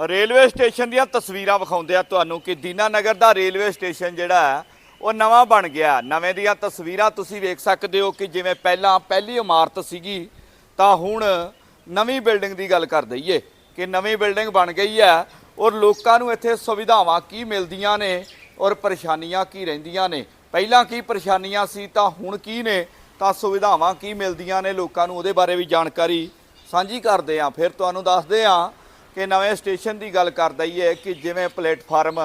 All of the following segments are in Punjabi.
ਰੇਲਵੇ ਸਟੇਸ਼ਨ ਦੀਆਂ ਤਸਵੀਰਾਂ ਵਿਖਾਉਂਦੇ ਆ ਤੁਹਾਨੂੰ ਕਿ ਦੀਨਾਨਗਰ ਦਾ ਰੇਲਵੇ ਸਟੇਸ਼ਨ ਜਿਹੜਾ ਹੈ, ਉਹ ਨਵਾਂ ਬਣ ਗਿਆ। ਨਵੇਂ ਦੀਆਂ ਤਸਵੀਰਾਂ ਤੁਸੀਂ ਵੇਖ ਸਕਦੇ ਹੋ ਕਿ ਜਿਵੇਂ ਪਹਿਲਾਂ ਪਹਿਲੀ ਇਮਾਰਤ ਸੀਗੀ ਤਾਂ ਹੁਣ ਨਵੀਂ ਬਿਲਡਿੰਗ ਦੀ ਗੱਲ ਕਰ ਦਈਏ ਕਿ ਨਵੀਂ ਬਿਲਡਿੰਗ ਬਣ ਗਈ ਹੈ ਔਰ ਲੋਕਾਂ ਨੂੰ ਇੱਥੇ ਸੁਵਿਧਾਵਾਂ ਕੀ ਮਿਲਦੀਆਂ ਨੇ ਔਰ ਪਰੇਸ਼ਾਨੀਆਂ ਕੀ ਰਹਿੰਦੀਆਂ ਨੇ। ਪਹਿਲਾਂ ਕੀ ਪਰੇਸ਼ਾਨੀਆਂ ਸੀ ਤਾਂ ਹੁਣ ਕੀ ਨੇ ਤਾਂ ਸੁਵਿਧਾਵਾਂ ਕੀ ਮਿਲਦੀਆਂ ਨੇ ਲੋਕਾਂ ਨੂੰ ਉਹਦੇ ਬਾਰੇ ਵੀ ਜਾਣਕਾਰੀ ਸਾਂਝੀ ਕਰਦੇ ਹਾਂ। ਫਿਰ ਤੁਹਾਨੂੰ ਦੱਸਦੇ ਹਾਂ ਕਿ ਨਵੇਂ ਸਟੇਸ਼ਨ ਦੀ ਗੱਲ ਕਰ ਦਈਏ ਕਿ ਜਿਵੇਂ ਪਲੇਟਫਾਰਮ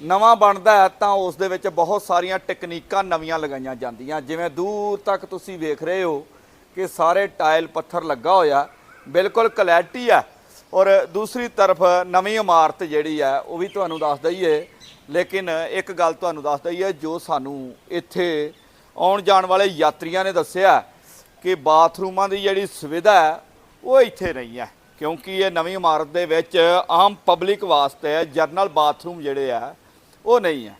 ਨਵਾਂ ਬਣਦਾ ਹੈ, ਤਾਂ ਉਸ ਦੇ ਵਿੱਚ ਬਹੁਤ ਸਾਰੀਆਂ ਟੈਕਨੀਕਾਂ ਨਵੀਆਂ ਲਗਾਈਆਂ ਜਾਂਦੀਆਂ। ਜਿਵੇਂ ਦੂਰ ਤੱਕ ਤੁਸੀਂ ਵੇਖ ਰਹੇ ਹੋ ਕਿ ਸਾਰੇ ਟਾਇਲ ਪੱਥਰ ਲੱਗਾ ਹੋਇਆ, ਬਿਲਕੁਲ ਕਲੈਰਿਟੀ ਹੈ। ਔਰ ਦੂਸਰੀ ਤਰਫ ਨਵੀਂ ਇਮਾਰਤ ਜਿਹੜੀ ਹੈ, ਉਹ ਵੀ ਤੁਹਾਨੂੰ ਦੱਸ ਦਈਏ ਲੇਕਿਨ ਇੱਕ ਗੱਲ ਤੁਹਾਨੂੰ ਦੱਸ ਦਈਏ ਜੋ ਸਾਨੂੰ ਇੱਥੇ ਆਉਣ ਜਾਣ ਵਾਲੇ ਯਾਤਰੀਆਂ ਨੇ ਦੱਸਿਆ ਕਿ ਬਾਥਰੂਮਾਂ ਦੀ ਜਿਹੜੀ ਸੁਵਿਧਾ ਹੈ, ਉਹ ਇੱਥੇ ਨਹੀਂ ਹੈ। ਕਿਉਂਕਿ ਇਹ ਨਵੀਂ ਇਮਾਰਤ ਦੇ ਵਿੱਚ ਆਮ ਪਬਲਿਕ ਵਾਸਤੇ ਜਰਨਲ ਬਾਥਰੂਮ ਜਿਹੜੇ ਆ, ਉਹ ਨਹੀਂ ਹੈ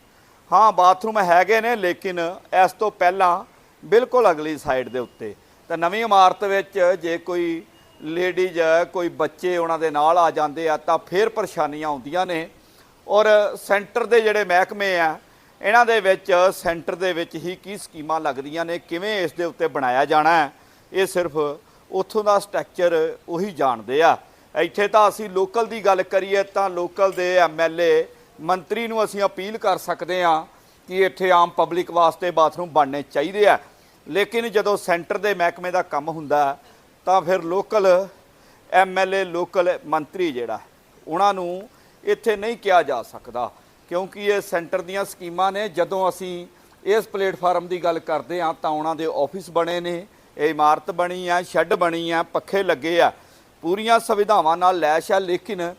ਹਾਂ, ਬਾਥਰੂਮ ਹੈਗੇ ਨੇ, ਲੇਕਿਨ ਇਸ ਤੋਂ ਪਹਿਲਾਂ ਬਿਲਕੁਲ ਅਗਲੀ ਸਾਈਡ ਦੇ ਉੱਤੇ। ਤਾਂ ਨਵੀਂ ਇਮਾਰਤ ਵਿੱਚ ਜੇ ਕੋਈ ਲੇਡੀਜ਼, ਕੋਈ ਬੱਚੇ ਉਹਨਾਂ ਦੇ ਨਾਲ ਆ ਜਾਂਦੇ ਆ, ਤਾਂ ਫਿਰ ਪਰੇਸ਼ਾਨੀਆਂ ਆਉਂਦੀਆਂ ਨੇ। ਔਰ ਸੈਂਟਰ ਦੇ ਜਿਹੜੇ ਮਹਿਕਮੇ ਆ, ਇਹਨਾਂ ਦੇ ਵਿੱਚ ਸੈਂਟਰ ਦੇ ਵਿੱਚ ਹੀ ਕੀ ਸਕੀਮਾਂ ਲੱਗਦੀਆਂ ਨੇ, ਕਿਵੇਂ ਇਸ ਦੇ ਉੱਤੇ ਬਣਾਇਆ ਜਾਣਾ ਇਹ ਸਿਰਫ ਉੱਥੋਂ ਦਾ ਸਟਰਕਚਰ ਉਹੀ ਜਾਣਦੇ ਆ। ਇੱਥੇ ਤਾਂ ਅਸੀਂ ਲੋਕਲ ਦੀ ਗੱਲ ਕਰੀਏ ਤਾਂ ਲੋਕਲ ਦੇ ਐਮਐਲਏ ਮੰਤਰੀ ਨੂੰ ਅਸੀਂ ਅਪੀਲ ਕਰ ਸਕਦੇ ਆ ਕਿ ਇੱਥੇ ਆਮ ਪਬਲਿਕ ਵਾਸਤੇ ਬਾਥਰੂਮ ਬਣਨੇ ਚਾਹੀਦੇ ਆ। ਲੇਕਿਨ ਜਦੋਂ ਸੈਂਟਰ ਦੇ ਮਹਿਕਮੇ ਦਾ ਕੰਮ ਹੁੰਦਾ, ਤਾਂ ਫਿਰ ਲੋਕਲ ਐਮਐਲਏ ਲੋਕਲ ਮੰਤਰੀ ਜਿਹੜਾ, ਉਹਨਾਂ ਨੂੰ ਇੱਥੇ ਨਹੀਂ ਕਿਹਾ ਜਾ ਸਕਦਾ। ਕਿਉਂਕਿ ਇਹ ਸੈਂਟਰ ਦੀਆਂ ਸਕੀਮਾਂ ਨੇ। ਜਦੋਂ ਅਸੀਂ ਇਸ ਪਲੇਟਫਾਰਮ ਦੀ ਗੱਲ ਕਰਦੇ ਹਾਂ, ਤਾਂ ਉਹਨਾਂ ਦੇ ਆਫਿਸ ਬਣੇ ਨੇ। ਇਹ ਇਮਾਰਤ ਬਣੀ ਆ, ਸ਼ੈੱਡ ਬਣੀ ਆ, ਪੱਖੇ ਲੱਗੇ ਆ। ਪੂਰੀਆਂ ਸੁਵਿਧਾਵਾਂ ਨਾਲ ਲੈਸ਼ ਆ, ਲੇਕਿਨ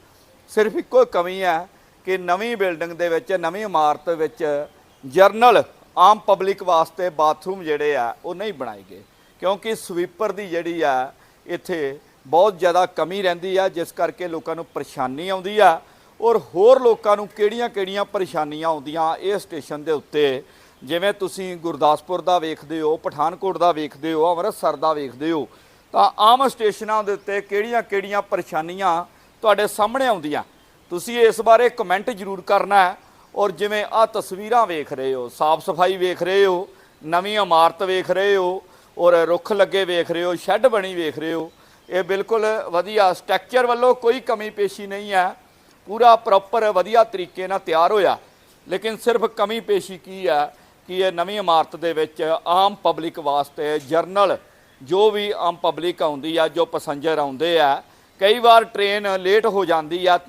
ਸਿਰਫ ਇੱਕੋ ਕਮੀ ਹੈ ਕਿ ਨਵੀਂ ਬਿਲਡਿੰਗ ਦੇ ਵਿੱਚ, ਨਵੀਂ ਇਮਾਰਤ ਵਿੱਚ ਜਰਨਲ ਆਮ ਪਬਲਿਕ ਵਾਸਤੇ ਬਾਥਰੂਮ ਜਿਹੜੇ ਆ, ਉਹ ਨਹੀਂ ਬਣਾਏ ਗਏ। ਕਿਉਂਕਿ ਸਵੀਪਰ ਦੀ ਜਿਹੜੀ ਆ, ਇੱਥੇ ਬਹੁਤ ਜ਼ਿਆਦਾ ਕਮੀ ਰਹਿੰਦੀ ਆ, ਜਿਸ ਕਰਕੇ ਲੋਕਾਂ ਨੂੰ ਪਰੇਸ਼ਾਨੀ ਆਉਂਦੀ ਆ। ਔਰ ਹੋਰ ਲੋਕਾਂ ਨੂੰ ਕਿਹੜੀਆਂ-ਕਿਹੜੀਆਂ ਪਰੇਸ਼ਾਨੀਆਂ ਆਉਂਦੀਆਂ ਇਹ ਸਟੇਸ਼ਨ ਦੇ ਉੱਤੇ ਜਿਵੇਂ ਤੁਸੀਂ ਗੁਰਦਾਸਪੁਰ ਦਾ ਵੇਖਦੇ ਹੋ, ਪਠਾਨਕੋਟ ਦਾ ਵੇਖਦੇ ਹੋ, ਅੰਮ੍ਰਿਤਸਰ ਦਾ ਵੇਖਦੇ ਹੋ, ਤਾਂ ਆਮ ਸਟੇਸ਼ਨਾਂ ਦੇ ਉੱਤੇ ਕਿਹੜੀਆਂ-ਕਿਹੜੀਆਂ ਪਰੇਸ਼ਾਨੀਆਂ ਤੁਹਾਡੇ ਸਾਹਮਣੇ ਆਉਂਦੀਆਂ? ਤੁਸੀਂ ਇਸ ਬਾਰੇ ਕਮੈਂਟ ਜ਼ਰੂਰ ਕਰਨਾ ਹੈ। ਔਰ ਜਿਵੇਂ ਆ ਤਸਵੀਰਾਂ ਵੇਖ ਰਹੇ ਹੋ ਸਾਫ਼ ਸਫ਼ਾਈ ਵੇਖ ਰਹੇ ਹੋ, ਨਵੀਂ ਇਮਾਰਤ ਵੇਖ ਰਹੇ ਹੋ, ਔਰ ਰੁੱਖ ਲੱਗੇ ਵੇਖ ਰਹੇ ਹੋ, ਸ਼ੈੱਡ ਬਣੀ ਵੇਖ ਰਹੇ ਹੋ, ਇਹ ਬਿਲਕੁਲ ਵਧੀਆ ਸਟਰਕਚਰ ਵੱਲੋਂ ਕੋਈ ਕਮੀ ਪੇਸ਼ੀ ਨਹੀਂ ਹੈ। ਪੂਰਾ ਪ੍ਰੋਪਰ ਵਧੀਆ ਤਰੀਕੇ ਨਾਲ ਤਿਆਰ ਹੋਇਆ। ਲੇਕਿਨ ਸਿਰਫ ਕਮੀ ਪੇਸ਼ੀ ਕੀ ਹੈ? ਕਿ ਇਹ ਨਵੀਂ ਇਮਾਰਤ ਦੇ ਵਿੱਚ ਆਮ ਪਬਲਿਕ ਵਾਸਤੇ ਜਰਨਲ ਜੋ ਵੀ ਆਮ ਪਬਲਿਕ ਆਉਂਦੀ ਆ, ਜੋ ਪੈਸੰਜਰ ਆਉਂਦੇ ਆ, ਕਈ ਵਾਰ ਟ੍ਰੇਨ ਲੇਟ ਹੋ ਜਾਂਦੀ ਆ